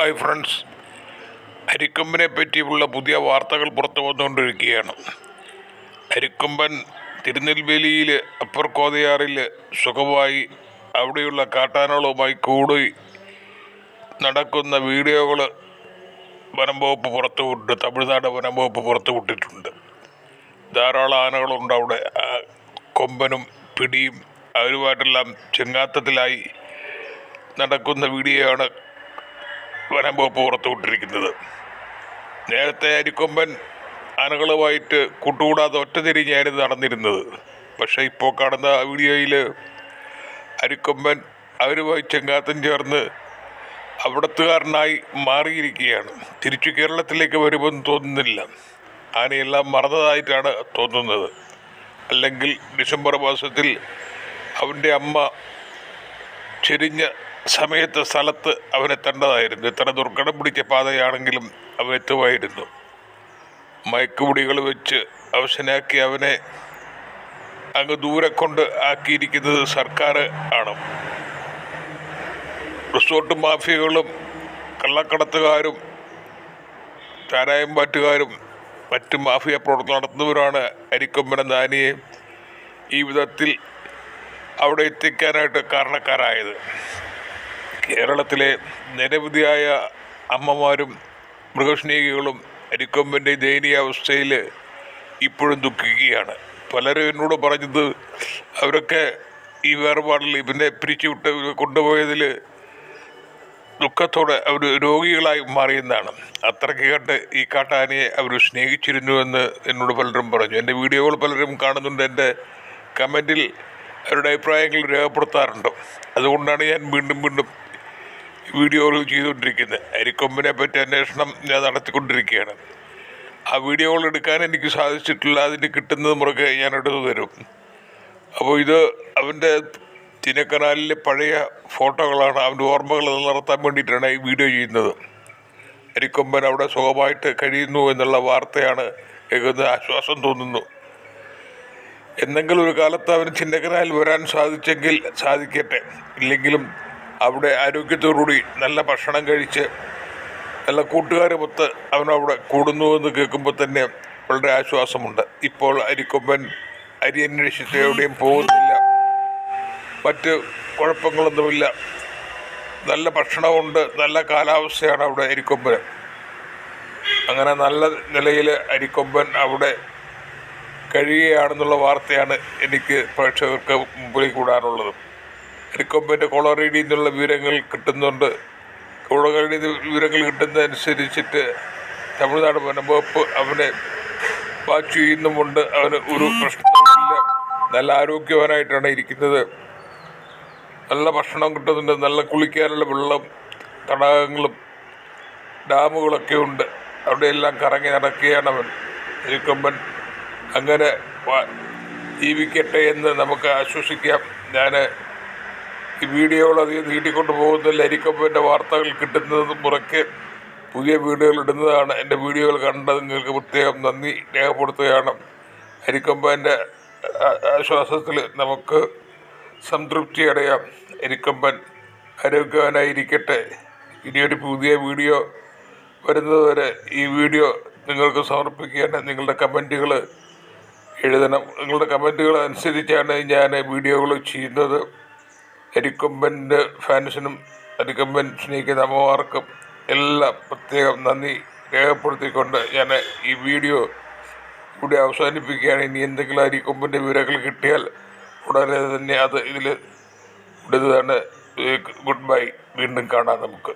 Hi friends. അരിക്കൊമ്പനെ പറ്റിയുള്ള പുതിയ വാർത്തകൾ പുറത്തു വന്നുകൊണ്ടിരിക്കുകയാണ്. അരിക്കൊമ്പൻ തിരുനെൽവേലിയിൽ അപ്പർ കോതയാറിൽ സുഖമായി അവിടെയുള്ള കാട്ടാനകളുമായി കൂടി നടക്കുന്ന വീഡിയോകൾ വനം വകുപ്പ് പുറത്തു വിട്ട് തമിഴ്നാട് വനം വകുപ്പ് പുറത്തു വിട്ടിട്ടുണ്ട്. ധാരാളം ആനകളുണ്ട് അവിടെ. കൊമ്പനും പിടിയും അവരുമായിട്ടെല്ലാം ചെങ്ങാത്തത്തിലായി നടക്കുന്ന വീഡിയോയാണ് വനം വകുപ്പ് പുറത്തുവിട്ടിരിക്കുന്നത്. നേരത്തെ അരിക്കൊമ്പൻ ആനകളുമായിട്ട് കൂട്ടുകൂടാതെ ഒറ്റ തിരിഞ്ഞായിരുന്നു നടന്നിരുന്നത്. പക്ഷേ ഇപ്പോൾ കാണുന്ന വീഡിയോയിൽ അരിക്കൊമ്പൻ അവരുമായി ചെങ്കാത്തം ചേർന്ന് അവിടത്തുകാരനായി മാറിയിരിക്കുകയാണ്. തിരിച്ചു കേരളത്തിലേക്ക് വരുമെന്ന് തോന്നുന്നില്ല. ആനയെല്ലാം മറന്നതായിട്ടാണ് തോന്നുന്നത്. അല്ലെങ്കിൽ ഡിസംബർ മാസത്തിൽ അവന്റെ അമ്മ ചെരിഞ്ഞ സമയത്ത് സ്ഥലത്ത് അവനെത്തേണ്ടതായിരുന്നു എത്ര ദുർഘടം പിടിച്ച പാതയാണെങ്കിലും അവൻ എത്തുമായിരുന്നു. മയക്കുപിടികൾ വെച്ച് അവശനാക്കി അവനെ അങ്ങ് ദൂരെ കൊണ്ട് ആക്കിയിരിക്കുന്നത് സർക്കാർ ആണ്. റിസോർട്ട് മാഫിയകളും കള്ളക്കടത്തുകാരും ചാരായം പാറ്റുകാരും മറ്റ് മാഫിയ പ്രവർത്തനം നടത്തുന്നവരാണ് അരിക്കൊമ്പന നാനിയെ ഈ വിധത്തിൽ അവിടെ എത്തിക്കാനായിട്ട് കാരണക്കാരായത്. കേരളത്തിലെ നിരവധിയായ അമ്മമാരും മൃഗസ്നേഹികളും അരിക്കൊമ്പന്റെ ദയനീയാവസ്ഥയിൽ ഇപ്പോഴും ദുഃഖിക്കുകയാണ്. പലരും എന്നോട് പറഞ്ഞത് അവരൊക്കെ ഈ വേർപാടിൽ ഇവനെ പിരിച്ചുവിട്ട് കൊണ്ടുപോയതിൽ ദുഃഖത്തോടെ അവർ രോഗികളായി മാറിയെന്നാണ്. അത്രയ്ക്ക് കണ്ട് ഈ കാട്ടാനയെ അവർ സ്നേഹിച്ചിരുന്നുവെന്ന് എന്നോട് പലരും പറഞ്ഞു. എന്റെ വീഡിയോകൾ പലരും കാണുന്നുണ്ട്. എന്റെ കമന്റിൽ അവരുടെ അഭിപ്രായങ്ങൾ രേഖപ്പെടുത്താറുണ്ട്. അതുകൊണ്ടാണ് ഞാൻ വീണ്ടും വീണ്ടും വീഡിയോകൾ ചെയ്തുകൊണ്ടിരിക്കുന്നത് അരിക്കൊമ്പിനെ പറ്റി അന്വേഷണം ഞാൻ നടത്തിക്കൊണ്ടിരിക്കുകയാണ്. ആ വീഡിയോകൾ എടുക്കാൻ എനിക്ക് സാധിച്ചിട്ടില്ല. അതിന് കിട്ടുന്നത് മുറകെ ഞാൻ എടുത്തു തരും. അപ്പോൾ ഇത് അവന്റെ തിനക്കനാലിലെ പഴയ ഫോട്ടോകളാണ് അവന്റെ ഓർമ്മകൾ നിലനിർത്താൻ വേണ്ടിയിട്ടാണ് ഈ വീഡിയോ ചെയ്യുന്നത്. അരിക്കൊമ്പൻ അവിടെ സുഖമായിട്ട് കഴിയുന്നു എന്നുള്ള വാർത്തയാണ് കേൾക്കുന്നത് ആശ്വാസം തോന്നുന്നു. എന്തെങ്കിലും ഒരു കാലത്ത് അവന് ചിന്നക്കനാലിൽ വരാൻ സാധിച്ചെങ്കിൽ സാധിക്കട്ടെ. ഇല്ലെങ്കിലും അവിടെ ആരോഗ്യത്തോടുകൂടി നല്ല ഭക്ഷണം കഴിച്ച് നല്ല കൂട്ടുകാരുമൊത്ത് അവനവിടെ കൂടുന്നു എന്ന് കേൾക്കുമ്പോൾ തന്നെ വളരെ ആശ്വാസമുണ്ട്. ഇപ്പോൾ അരിക്കൊമ്പൻ അരി അന്വേഷിച്ച് എവിടെയും പോകുന്നില്ല. മറ്റ് കുഴപ്പങ്ങളൊന്നുമില്ല. നല്ല ഭക്ഷണമുണ്ട്. നല്ല കാലാവസ്ഥയാണ് അവിടെ അരിക്കൊമ്പന്. അങ്ങനെ നല്ല നിലയിൽ അരിക്കൊമ്പൻ അവിടെ കഴിയുകയാണെന്നുള്ള വാർത്തയാണ് എനിക്ക് പ്രേക്ഷകർക്ക് മുമ്പിൽ കൂടാനുള്ളത്. അരിക്കൊമ്പന്റെ കൊളറേഡിയിൽ നിന്നുള്ള വിവരങ്ങൾ കിട്ടുന്നുണ്ട്. കൊളറേഡി വിവരങ്ങൾ കിട്ടുന്നതനുസരിച്ചിട്ട് തമിഴ്നാട് വനംവകുപ്പ് അവനെ വാച്ച് ചെയ്യുന്നുമുണ്ട്. അവന് ഒരു പ്രശ്നമില്ല നല്ല ആരോഗ്യവാനായിട്ടാണ് ഇരിക്കുന്നത്. നല്ല ഭക്ഷണം കിട്ടുന്നുണ്ട്. നല്ല കുളിക്കാനുള്ള വെള്ളം തടാകങ്ങളും ഡാമുകളൊക്കെ ഉണ്ട്. അവിടെയെല്ലാം കറങ്ങി നടക്കുകയാണ് അവൻ. അരിക്കൊമ്പൻ അങ്ങനെ ജീവിക്കട്ടെ എന്ന് നമുക്ക് ആശ്വസിക്കാം. ഞാൻ അധികം നീട്ടിക്കൊണ്ട് പോകുന്നില്ല അരിക്കൊമ്പന്റെ വാർത്തകൾ കിട്ടുന്നത് മുറയ്ക്ക് പുതിയ വീഡിയോകൾ ഇടുന്നതാണ്. എന്റെ വീഡിയോകൾ കണ്ടത് നിങ്ങൾക്ക് പ്രത്യേകം നന്ദി രേഖപ്പെടുത്തുകയാണ്. അരിക്കൊമ്പന്റെ ആശ്വാസത്തിൽ നമുക്ക് സംതൃപ്തി അടയാം. അരിക്കൊമ്പൻ ആരോഗ്യവാനായിരിക്കട്ടെ ഇനിയൊരു പുതിയ വീഡിയോ വരുന്നതുവരെ ഈ വീഡിയോ നിങ്ങൾക്ക് സമർപ്പിക്കുകയാണ്. നിങ്ങളുടെ കമന്റുകൾ എഴുതണം. നിങ്ങളുടെ കമന്റുകൾ അനുസരിച്ചാണ് ഞാൻ വീഡിയോകൾ ചെയ്യുന്നത്. അരിക്കൊമ്പന്റെ ഫാൻസിനും അരിക്കൊമ്പൻ സ്നേഹിക്കുന്ന അമ്മമാർക്കും എല്ലാം പ്രത്യേകം നന്ദി രേഖപ്പെടുത്തിക്കൊണ്ട് ഞാൻ ഈ വീഡിയോ ഇവിടെ അവസാനിപ്പിക്കുകയാണ്. ഇനി എന്തെങ്കിലും അരിക്കൊമ്പന്റെ വിവരങ്ങൾ കിട്ടിയാൽ ഉടനെ തന്നെ അത് ഇതിൽ ഇടുന്നതാണ് ഗുഡ് ബൈ. വീണ്ടും കാണാം നമുക്ക്.